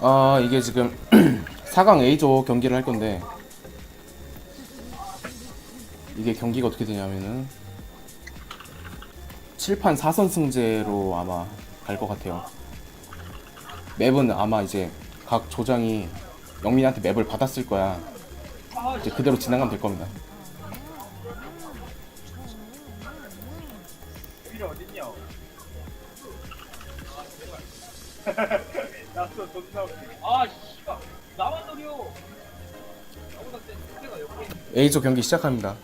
아 이게 지금 4강 A조 경기를 할 건데 이게 경기가 어떻게 되냐면은 7판 4선 승제로 아마 갈 것 같아요. 맵은 아마 이제 각 조장이 영민한테 맵을 받았을 거야. 이제 그대로 진행하면 될 겁니다. 필요 어딨냐? 나도 존나 웃기네. 아, 씨발. 나만 노려. 나보다 센 상대가 옆에 있는 A조 경기 시작합니다.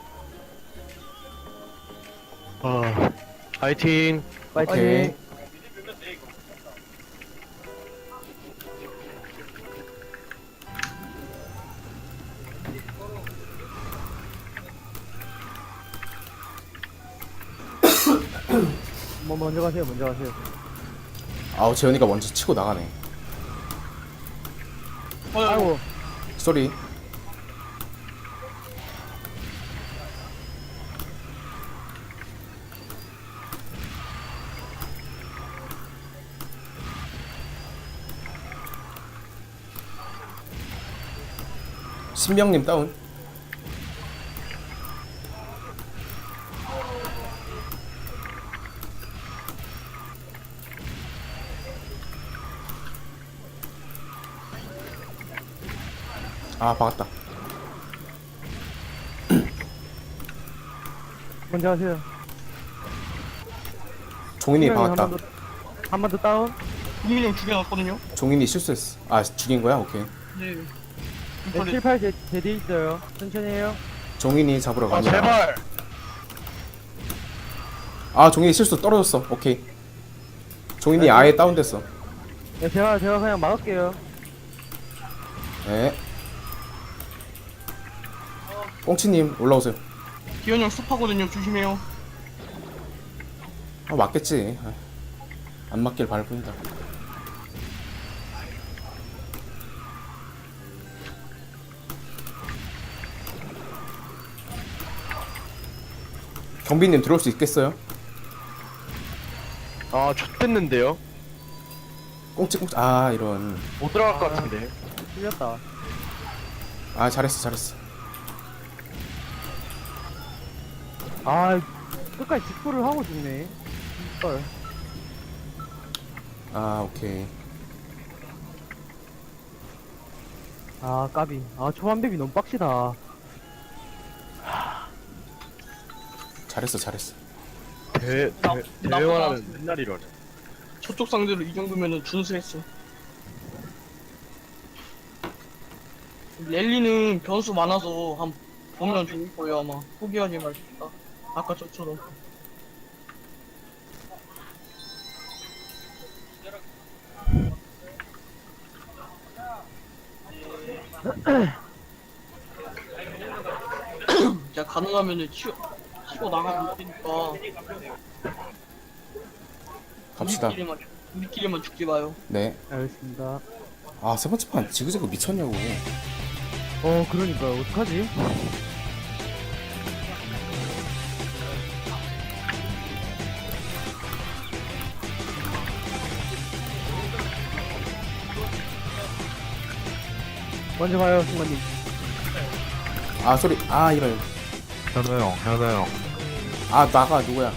어, 파이팅. 오케이. 미리 밀면 돼, 이거. 뭐 먼저 가세요 먼저 가세요 아우 재현이가 먼저 치고 나가네. 아이고 쏘리. 신명님 다운. 아 박았다. 먼저 가세요 종인이 박았다. 한번 더 다운 국민이 형 죽여놨거든요. 종인이 실수했어. 아 죽인 거야? 오케이. 네. 네, 빨리 7, 8 제, 제대 있어요 천천히 해요 종인이 잡으러 아, 갑니다. 제발. 아 종인이 실수 떨어졌어. 오케이. 종인이 아예 다운됐어. 네, 제가 제가 그냥 막을게요 네. 꽁치님 올라오세요. 기현이 형 숲하거든요. 조심해요. 아 맞겠지. 아, 안 맞길 바랄 뿐이다. 경비님 들어올 수 있겠어요? 아, 좆됐는데요? 꽁치 꽁치 아 이런 못 들어갈 것 같은데. 틀렸다 아 잘했어 잘했어 아 끝까지 직구를 하고 죽네 헐 아 오케이 아 까비 아 초반맵이 너무 빡시다 잘했어 잘했어 대, 나- 대, 나보다- 대회와는 맨날 이러네. 저쪽 상대로 이 정도면은 준수했어. 랠리는 변수 많아서 한 보면 좋을 거예요 아마. 포기하지 말겠다. 아까 저처럼. 자 가능하면은 치워 치고 나가면 되니까. 갑시다. 우리끼리만 우리끼리만 죽지 마요. 네. 알겠습니다. 아 세 번째 판 지그재그 미쳤냐고. 어 그러니까 어떡하지 먼저 가요 승관님 아 소리 아 이런 현우 형, 현우 형. 아 나가 누구야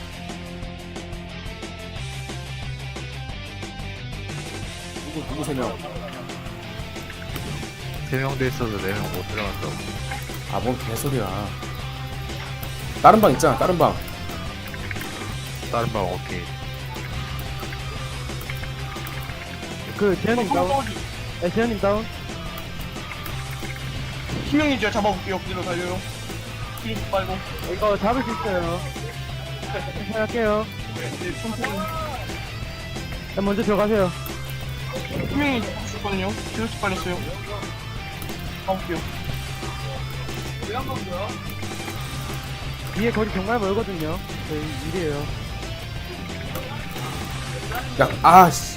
누구 누구 세명 세명 돼 있어서 네 명 못 들어갔다고. 아뭔 개소리야 다른 방 있잖아 다른 방 다른 방 오케이. 그 재현님 다운. 네 재현님 다운 제가 잡아볼게요. 그대로 달려요. 길 빨고. 이거 잡을 수 있어요 천천히 할게요 네, 먼저 들어가세요 희명이 죽었거든요. 계속 빨렸어요. 가볼게요. 위에 거리 정말 멀거든요 저희 일이에요 야 아씨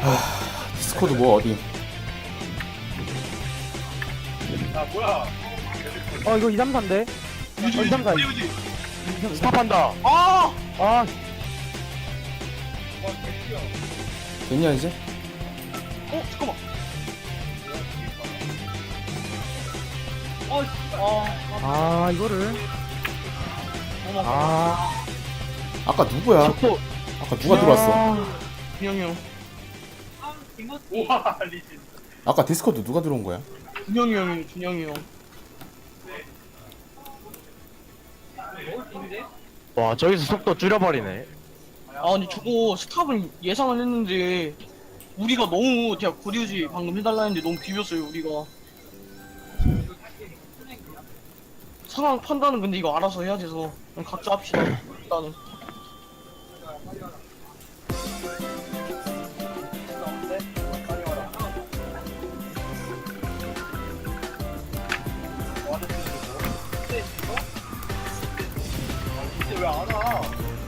하 디스코드 뭐 어디 어 이거 2, 3, 4인데 유지, 어, 이상가. 유지. 스탑한다. 아! 아 됐냐 이제? 어 잠깐만. 어. 아, 아 이거를 어머. 아 아까 누구야? 저거 아까 누가 들어왔어? 아, 준영이 형. 아. 우와, 리신. 아까 디스코드 누가 들어온 거야? 준영이 형이 준영이 형. 와 저기서 속도 줄여버리네 아 근데 저거 스탑은 예상은 했는데 우리가 너무 제가 구리우지 방금 해달라 했는데 너무 비볐어요 우리가 상황 판단은 근데 이거 알아서 해야 돼서 그냥 각자 합시다 일단은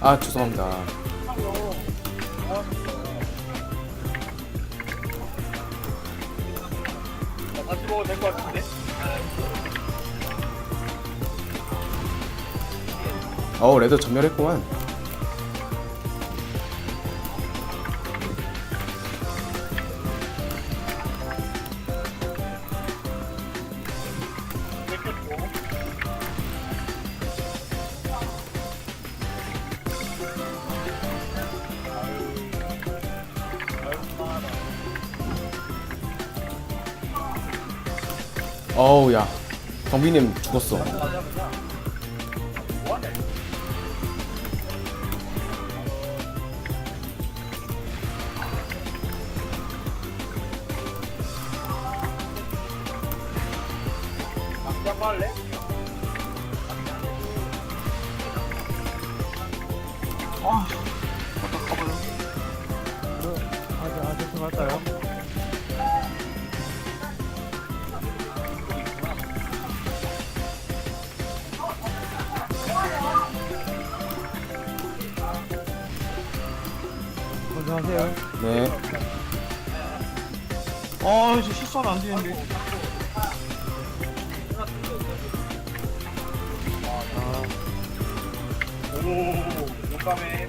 아 죄송합니다. 어우 레드 전멸했구만. 어우 야 경비님 죽었어. 양말래? 먼저 하세요. 네. 아 이제 실수하면 안 되는데 오, 용감해.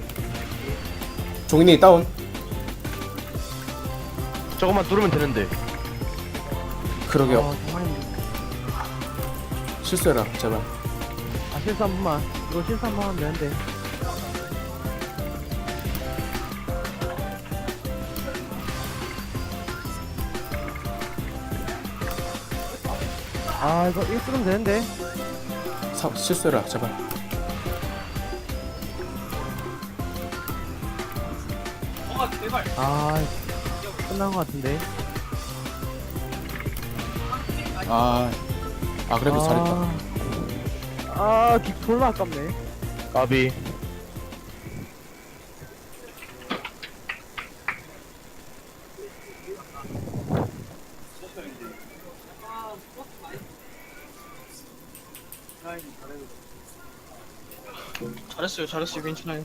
종인이 다운. 저것만 뚫으면 되는데 그러게요. 아 정말 힘들어. 실수해라 제발. 아 실수 한 번만. 이거 실수 한 번 하면 되는데. 아 이거 이거 쓰면 되는데. 사, 실수해라 제발. 아, 제발. 아 끝난 것 같은데. 아, 아 그래도 잘했다. 아, 기 졸라 아깝네. 까비 잘했어요. 잘했어요. 괜찮아요.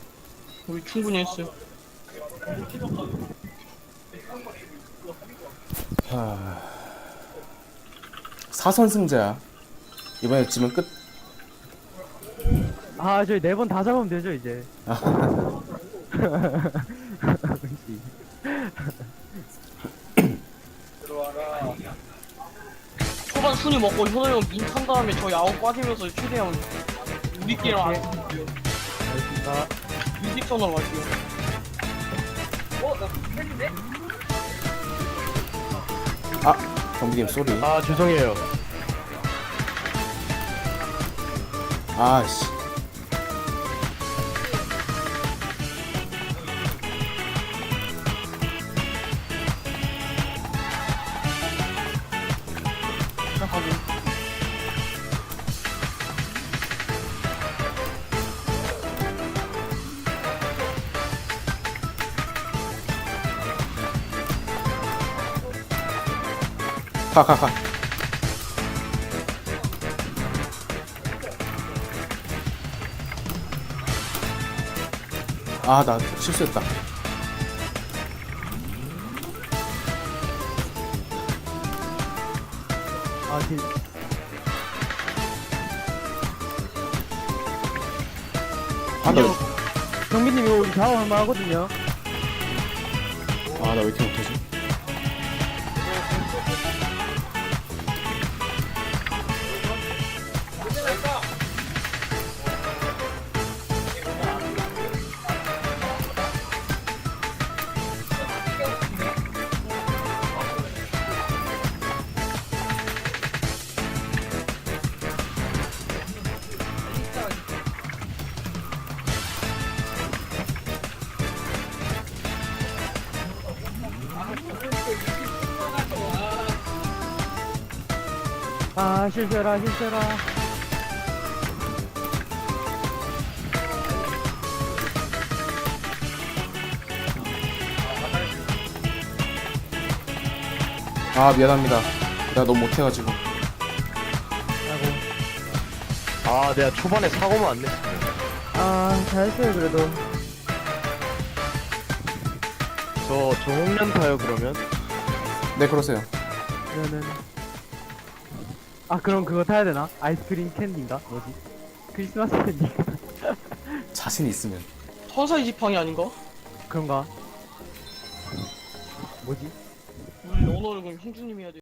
우리 충분히 했어요. 하... 사선승자야. 이번에 지면 끝. 아, 저희 네 번 다 잡으면 되죠, 이제. 초반 순위 먹고 현호 형인탄 다음에 저희 아웃 빠지면서 최대한 우리끼리 안 알겠습니다. 뮤직선으로 갈게요 어, 나 팬인데? 아, 경비님 쏘리. 아 죄송해요 아 씨. 가, 가, 가. 아, 나 실수했다. 아, 딜. 아, 나, 경비님 이거 우리 다음 얼마 하거든요. 아 나 왜 이렇게 못하지? 아 실수해라 실수해라 아 미안합니다. 내가 너무 못해가지고. 아이고 아 내가 초반에 사고만 안 냈으면 아 잘했어요 그래도 저 정홍련 타요 그러면? 네 그러세요. 그러면은 아 그럼 그거 타야 되나? 아이스크림 캔디인가? 뭐지? 크리스마스 캔디 자신 있으면. 서사의 지팡이 아닌가? 그런가? 뭐지? 우리 언어를 그럼 형주님이 해야 돼